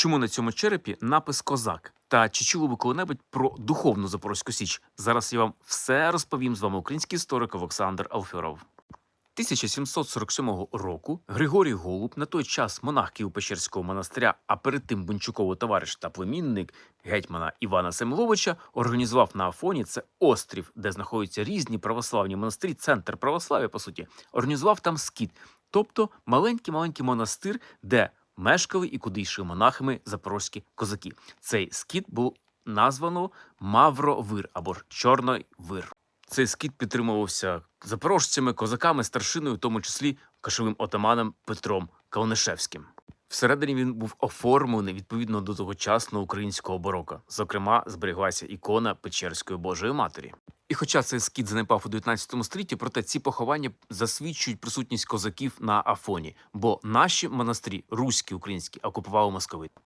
Чому на цьому черепі напис Козак? Та чи чули ви коли-небудь про духовну Запорозьку Січ? Зараз я вам все розповім з вами український історик Олександр Алферов. 1747 року Григорій Голуб, на той час монах Києво-Печерського монастиря, а перед тим Бунчуково товариш та племінник гетьмана Івана Семиловича, організував на Афоні це острів, де знаходяться різні православні монастирі, центр православ'я, по суті, організував там скіт, тобто маленький маленький монастир, де мешкали і куди йшли монахами запорозькі козаки. Цей скіт був названо Мавровир або Чорний вир. Цей скіт підтримувався запорожцями, козаками, старшиною, в тому числі кошовим отаманом Петром Калнишевським. Всередині він був оформлений відповідно до тогочасного українського барока. Зокрема, зберіглася ікона Печерської Божої Матері. І хоча цей скіт занепав у 19 столітті, проте ці поховання засвідчують присутність козаків на Афоні, бо наші монастирі, руські українські, окупували московити.